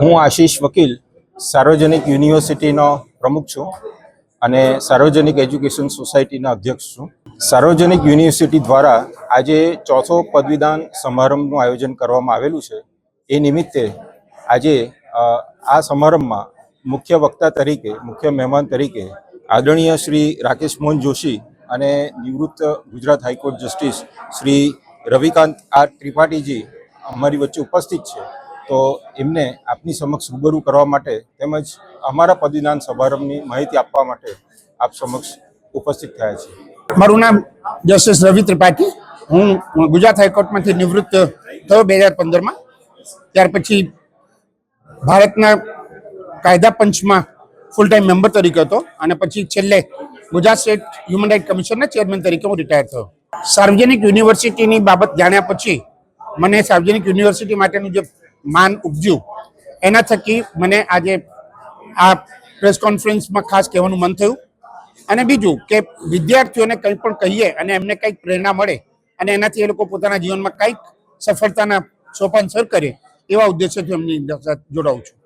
હું આશીષ વકીલ, સાર્વજનિક યુનિવર્સિટીનો પ્રમુખ છું અને સાર્વજનિક એજ્યુકેશન સોસાયટીના અધ્યક્ષ છું. સાર્વજનિક યુનિવર્સિટી દ્વારા આજે ચોથો પદવીદાન સમારંભનું આયોજન કરવામાં આવેલું છે. એ નિમિત્તે આજે આ સમારંભમાં મુખ્ય વક્તા તરીકે, મુખ્ય મહેમાન તરીકે આદરણીય શ્રી રાકેશ મોહન જોશી અને નિવૃત્ત Gujarat high court justice Shri Ravikant R ત્રિપાઠીજી અમારી વચ્ચે ઉપસ્થિત છે. તો એમને આપની સમક્ષ રૂબરૂ કરવા માટે તેમજ અમારા પદવીદાન સમારંભની માહિતી આપવા માટે આપ સમક્ષ ઉપસ્થિત થયા છે મારું નામ જસ્ટિસ રવિ ત્રિપાઠી. હું ગુજરાત હાઈકોર્ટમાંથી નિવૃત્ત થયો બે હજાર પંદરમાં. ત્યાર પછી ભારતના કાયદા પંચમાં ફૂલ ટાઈમ મેમ્બર તરીકે હતો અને પછી છેલ્લે ગુજરાત સ્ટેટ હ્યુમન રાઇટ કમિશનના ચેરમેન તરીકે હું રિટાયર થયો. સાર્વજનિક યુનિવર્સિટીની બાબત જાણ્યા પછી મને સાર્વજનિક યુનિવર્સિટી માટેનું જે માન ઉપજ્યું. એના થકી મને આજે આ પ્રેસ કોન્ફરન્સમાં ખાસ કહેવાનું મન થયું. અને બીજું કે વિદ્યાર્થીઓને કંઈ પણ કહીએ અને એમને કંઈક પ્રેરણા મળે અને એનાથી એ લોકો પોતાના જીવનમાં કંઈક સફળતાના સોપાન સર કરે એવા ઉદ્દેશ્યથી એમની જોડાઉં છું.